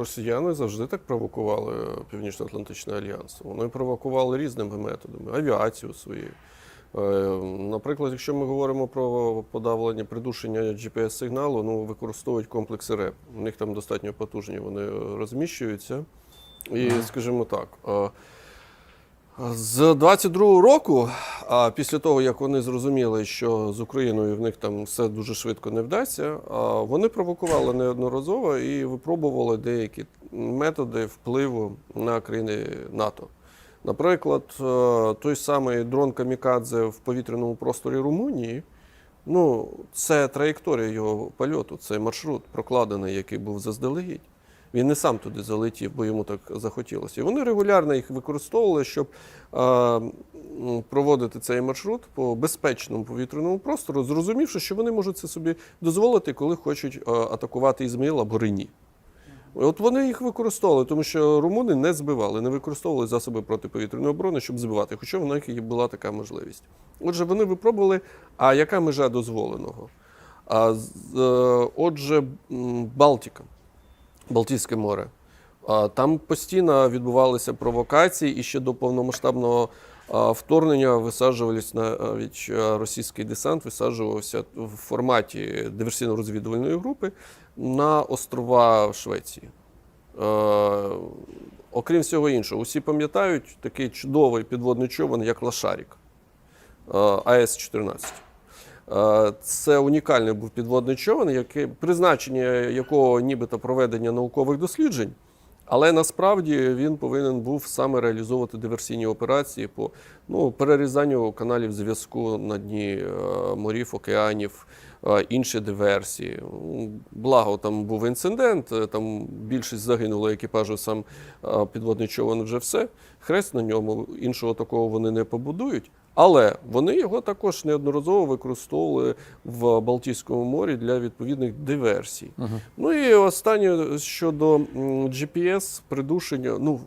росіяни завжди так провокували Північно-Атлантичний альянс. Вони провокували різними методами, авіацію свою. Е, Наприклад, якщо ми говоримо про подавлення придушення GPS-сигналу, ну використовують комплекси РЕП. У них там достатньо потужні, вони розміщуються. І, скажімо так, е, з 22-го року, а після того як вони зрозуміли, що з Україною в них там все дуже швидко не вдасться, вони провокували неодноразово і випробували деякі методи впливу на країни НАТО. Наприклад, е, той самий дрон Камікадзе в повітряному просторі Румунії. Ну, це траєкторія його польоту, це маршрут прокладений, який був заздалегідь. Він не сам туди залетів, бо йому так захотілося. І вони регулярно їх використовували, щоб е, проводити цей маршрут по безпечному повітряному простору, зрозумівши, що вони можуть це собі дозволити, коли хочуть е, атакувати Ізмаїл або Рені. От вони їх використовували, тому що румуни не збивали, не використовували засоби протиповітряної оборони, щоб збивати, хоча в них була така можливість. Отже, вони випробували, а яка межа дозволеного? А, е, отже, Балтіка, Балтійське море. Там постійно відбувалися провокації, і ще до повномасштабного вторгнення висаджувались навіть російський десант, висаджувався в форматі диверсійно-розвідувальної групи на острова Швеції. Окрім всього іншого, усі пам'ятають такий чудовий підводний човен, як Лашарік е, АС-14. Е, Це унікальний був підводний човен, яке, призначення якого нібито проведення наукових досліджень, але насправді він повинен був саме реалізовувати диверсійні операції по ну, перерізанню каналів зв'язку на дні е, морів, океанів, е, інші диверсії. Благо, там був інцидент, там більшість загинуло екіпажу, сам підводний човен вже все. Хрест на ньому, іншого такого вони не побудують. Але вони його також неодноразово використовували в Балтійському морі для відповідних диверсій. Ну і останнє щодо GPS, придушення. Ну,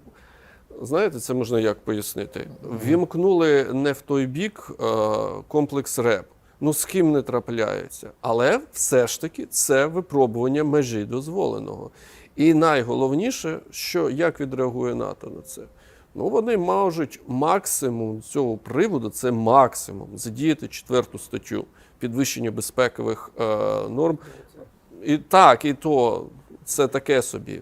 знаєте, це можна як пояснити? Вімкнули не в той бік е, комплекс РЕП. Ну, з ким не трапляється. Але все ж таки це випробування межі дозволеного. І найголовніше, що як відреагує НАТО на це? Ну, вони можуть максимум цього приводу, це максимум задіяти четверту статтю підвищення безпекових е, норм. І так, і то це таке собі.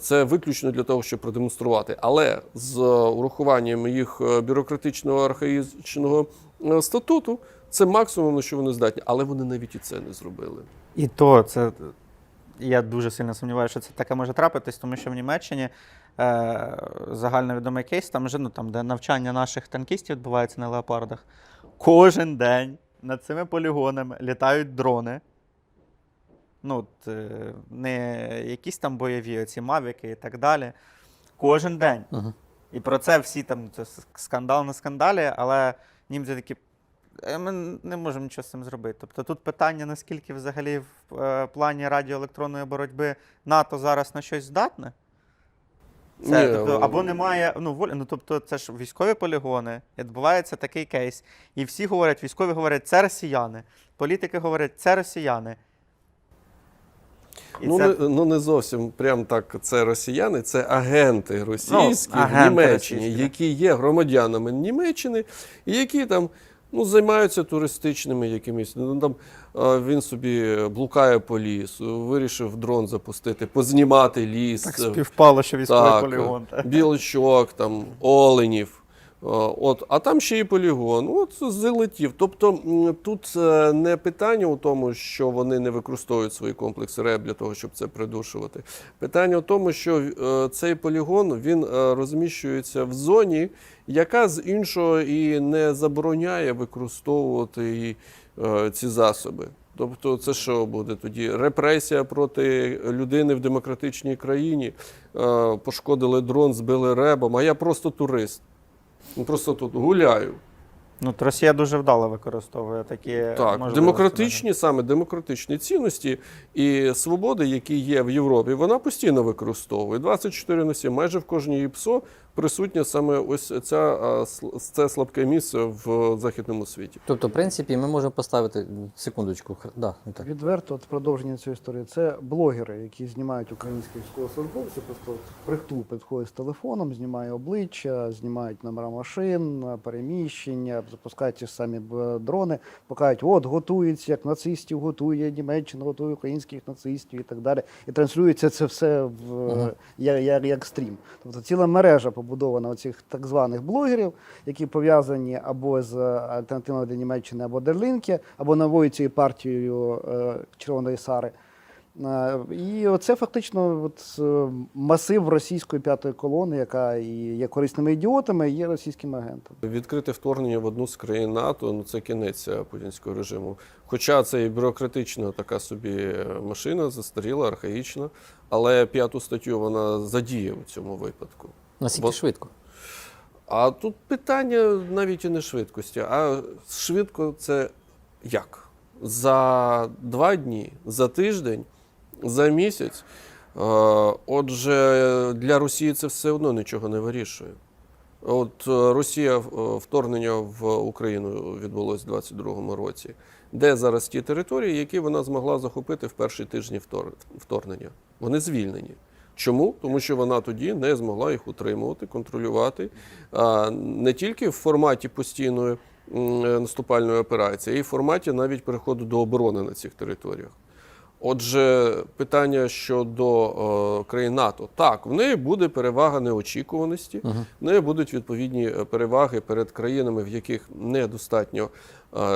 Це виключно для того, щоб продемонструвати. Але з урахуванням їх е, бюрократичного архаїчного е, статуту, це максимум, на що вони здатні. Але вони навіть і це не зробили. І то це я дуже сильно сумніваюся, що це таке може трапитись, тому що в Німеччині загальновідомий кейс, там вже ну, там, де навчання наших танкістів відбувається на леопардах. Кожен день над цими полігонами літають дрони. Ну, от, е, не якісь там бойові, оці мавіки і так далі. Кожен день. Ага. І про це всі там це скандал на скандалі, але німці такі. «Е, Ми не можемо нічого з цим зробити. Тобто тут питання, наскільки взагалі в е, плані радіоелектронної боротьби НАТО зараз на щось здатне? Це, Ні, тобто, або немає ну, волі. Ну, тобто, це ж військові полігони, відбувається такий кейс. І всі говорять, військові говорять, це росіяни. Політики говорять, це росіяни. І Ну, це- не, ну не зовсім прям так. Це росіяни, це агенти російські Ну, агенти в Німеччині, російські, які є громадянами Німеччини, і які там ну, займаються туристичними якимись. Ну там він собі блукає по лісу, вирішив дрон запустити, познімати ліс. так співпало, що військовий так, полігон. білочок, там, оленів. Е, От, а там ще і полігон. От залетів. Тобто тут е, не питання у тому, що вони не використовують свої комплекси РЕБ для того, щоб це придушувати. Питання в тому, що е, цей полігон він розміщується в зоні, яка з іншого і не забороняє використовувати ці засоби. Тобто, це що буде тоді? Репресія проти людини в демократичній країні. Пошкодили дрон, збили ребом, а я просто турист. Ну, Просто тут гуляю. Ну, Росія дуже вдало використовує такі Так, можливості. демократичні, саме демократичні цінності і свободи, які є в Європі, вона постійно використовує. 24 на 7, майже в кожній ІПСО присутнє саме ось ця, це слабке місце в західному світі. Тобто, в принципі, ми можемо поставити секундочку. Да, так. Відверто, от продовження цієї історії. Це блогери, які знімають українських військовослужбовців, просто от прихтул підходить з телефоном, знімає обличчя, знімають номера машин, переміщення, запускають ті ж самі б, дрони, покажуть, от готується, як нацистів готує Німеччина, готує українських нацистів і так далі. І транслюється це все в Ага. як, як, як стрім. Тобто ціла мережа побудована оцих так званих блогерів, які пов'язані або з альтернативною для Німеччини, або Дерлінки, або новою цією партією е, Червоної Сари. Е, І це фактично от, е, масив російської п'ятої колони, яка і є корисними ідіотами, і є російськими агентами. Відкрите вторгнення в одну з країн НАТО ну це кінець е, путінського режиму. Хоча це і бюрократична така собі е, машина, застаріла, архаїчна, але п'яту статтю вона задіє у цьому випадку. Наскільки Бо- швидко? А тут питання навіть і не швидкості, а швидко це як? За два дні, за тиждень, за місяць. Е, Отже, для Росії це все одно нічого не вирішує. От е, Росія е, вторгнення в Україну відбулось у 22-му році. Де зараз ті території, які вона змогла захопити в перші тижні вторгнення? Вони звільнені. Чому? Тому що вона тоді не змогла їх утримувати, контролювати не тільки в форматі постійної е, наступальної операції, а й в форматі навіть переходу до оборони на цих територіях. Отже, питання щодо е, країн НАТО. Так, в неї буде перевага неочікуваності, Мгм. в неї будуть відповідні е, переваги перед країнами, в яких недостатньо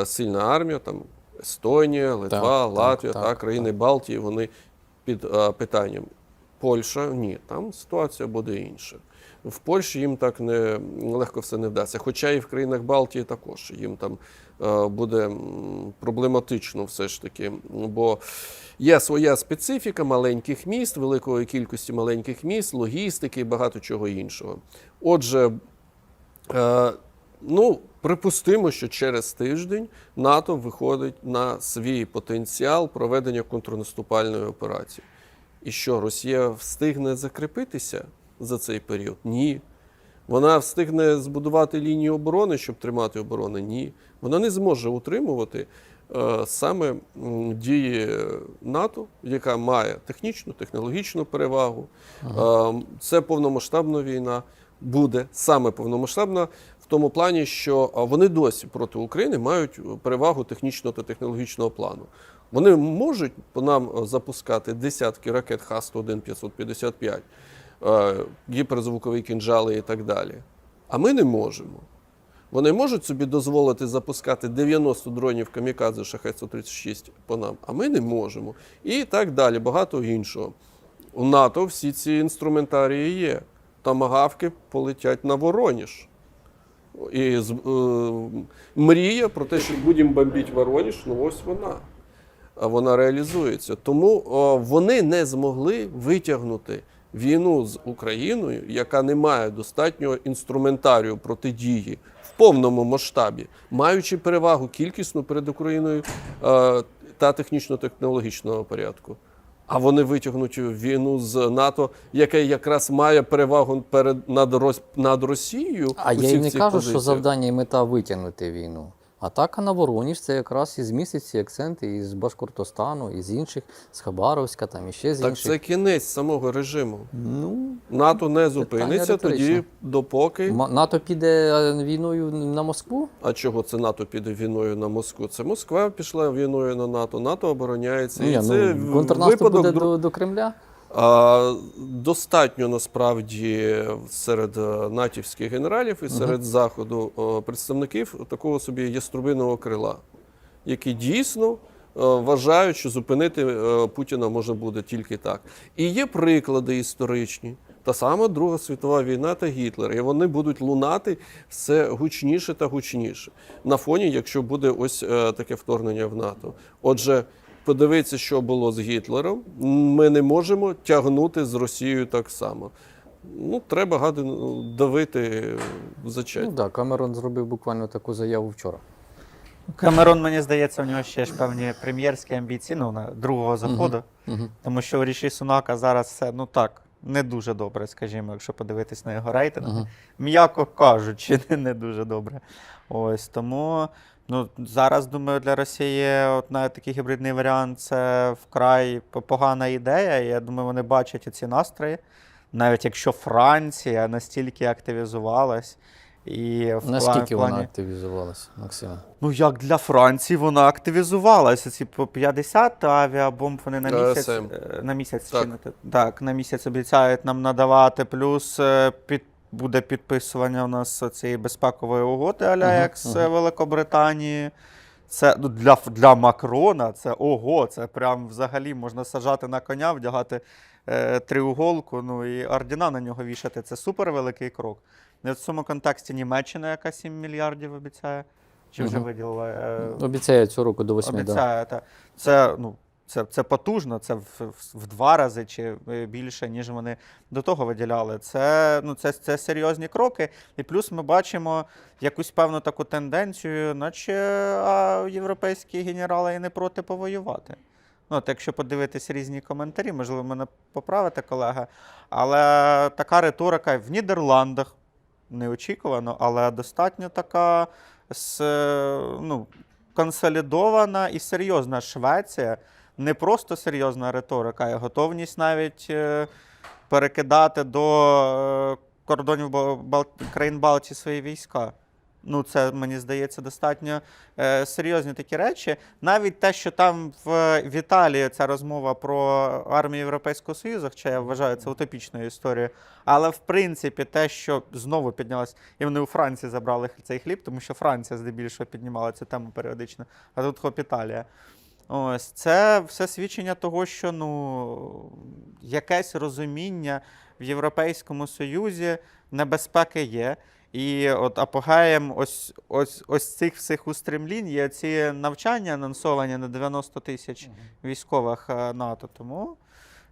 сильна армія, там Естонія, Литва, Так, так, Латвія, так, та, так. країни Балтії, вони під питанням. Польща ні, там ситуація буде інша. В Польщі їм так не легко все не вдасться. Хоча і в країнах Балтії також їм там е, буде проблематично все ж таки. Бо є своя специфіка маленьких міст, великої кількості маленьких міст, логістики і багато чого іншого. Отже, е, ну, припустимо, що через тиждень НАТО виходить на свій потенціал проведення контрнаступальної операції. І що Росія встигне закріпитися за цей період? Ні. Вона встигне збудувати лінію оборони, щоб тримати оборону? Ні. Вона не зможе утримувати е, саме дії НАТО, яка має технічну, технологічну перевагу. Е, це повномасштабна війна буде саме повномасштабна в тому плані, що вони досі проти України мають перевагу технічного та технологічного плану. Вони можуть по нам е, запускати десятки ракет Х-101, 555, е, гіперзвукові кінжали і так далі. А ми не можемо. Вони можуть собі дозволити запускати 90 дронів камікадзе Шахет-136 по нам, а ми не можемо. І так далі, багато іншого. У НАТО всі ці інструментарії є. Тамагавки полетять на Вороніж. І е, мрія про те, що будемо бомбити Вороніж, ну ось вона. А вона реалізується. Тому вони не змогли витягнути війну з Україною, яка не має достатнього інструментарію протидії в повному масштабі, маючи перевагу кількісну перед Україною е, та технічно-технологічного порядку. А вони витягнуть війну з НАТО, яке якраз має перевагу перед над, Рос- над Росією. А я й не кажу, що завдання і мета витягнути війну. Атака на Вороніж це якраз із місяць ці акценти із Башкортостану, із інших, з Хабаровська, там іще з Так інших. це кінець самого режиму. Ну, НАТО не зупиниться тоді, допоки. Ма- НАТО піде е, війною на Москву? А чого це НАТО піде війною на Москву? Це Москва пішла війною на НАТО, НАТО обороняється. Ні, і це ну, контрнаступ випадок буде до, до Кремля. Достатньо насправді серед е, натівських генералів і серед заходу е, представників такого собі яструбиного крила, які дійсно е, вважають, що зупинити Путіна може буде тільки так. І є приклади історичні. Та сама Друга світова війна та Гітлер, і вони будуть лунати все гучніше та гучніше на фоні, якщо буде ось таке вторгнення в НАТО. Отже, подивитися, що було з Гітлером. Ми не можемо тягнути з Росією так само. Ну, треба гади ну, давити зачать. Ну так, Камерон зробив буквально таку заяву вчора. Камерон, мені здається, у нього ще ж певні прем'єрські амбіції ну, на другого заходу. Мгм. Тому що у Ріші Сунака зараз все, ну так, не дуже добре, скажімо, якщо подивитись на його рейтинг. Мгм. М'яко кажучи, не, не дуже добре. Ось тому ну, зараз, думаю, для Росії от навіть такий гібридний варіант це вкрай погана ідея. Я думаю, вони бачать ці настрої. Навіть якщо Франція настільки активізувалась. І в Наскільки плані... вона активізувалася, Максиме? Ну, як для Франції вона активізувалася. Ці по 50 авіабомб вони на місяць, СМ. е, на місяць Так. чинити. Так, на місяць обіцяють нам надавати. Плюс е, під, буде підписування у нас цієї безпекової угоди, аля Мгм, як з мгм. Великобританії. Це ну, для, для Макрона це ого, це прям взагалі можна сажати на коня, вдягати е, триуголку, ну і ордена на нього вішати. Це супер великий крок. Не в цьому контексті Німеччина, яка 7 мільярдів обіцяє. Чи вже Мгм. виділила? е, Обіцяє цього року до восьми. Да. обіцяє. Та. Це, ну, це, це потужно, це в, в, в два рази чи е, більше, ніж вони до того виділяли. Це, ну, це, це серйозні кроки. І плюс ми бачимо якусь певну таку тенденцію, наче а, європейські генерали і не проти повоювати. Ну, от якщо подивитись різні коментарі, можливо, мене поправите, колега. Але така риторика в Нідерландах неочікувано, але достатньо така ну, консолідована і серйозна Швеція. Не просто серйозна риторика, а готовність навіть е, перекидати до е, кордонів країн Балтії свої війська. Ну, це мені здається достатньо е, серйозні такі речі. Навіть те, що там в, в Італії ця розмова про армію Європейського Союзу, хоча я вважаю це утопічною історією. Але в принципі, те, що знову піднялось, і вони у Франції забрали цей хліб, тому що Франція здебільшого піднімала цю тему періодично, а тут хоп Італія. Ось це все свідчення того, що ну якесь розуміння в Європейському Союзі небезпеки є. І от апогеєм ось, ось, ось цих всіх устремлінь є ці навчання анонсовані на 90 тисяч військових е, НАТО. Тому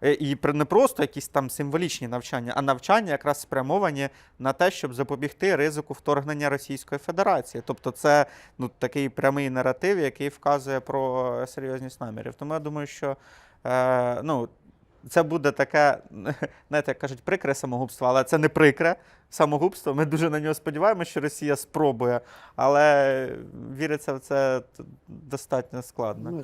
е, і не просто якісь там символічні навчання, а навчання якраз спрямовані на те, щоб запобігти ризику вторгнення Російської Федерації. Тобто, це ну, такий прямий наратив, який вказує про серйозність намірів. Тому я думаю, що е, ну, це буде таке, знаєте, як кажуть, прикре самогубство, але це не прикре самогубство. Ми дуже на нього сподіваємося, що Росія спробує, але віриться в це достатньо складно. Ну,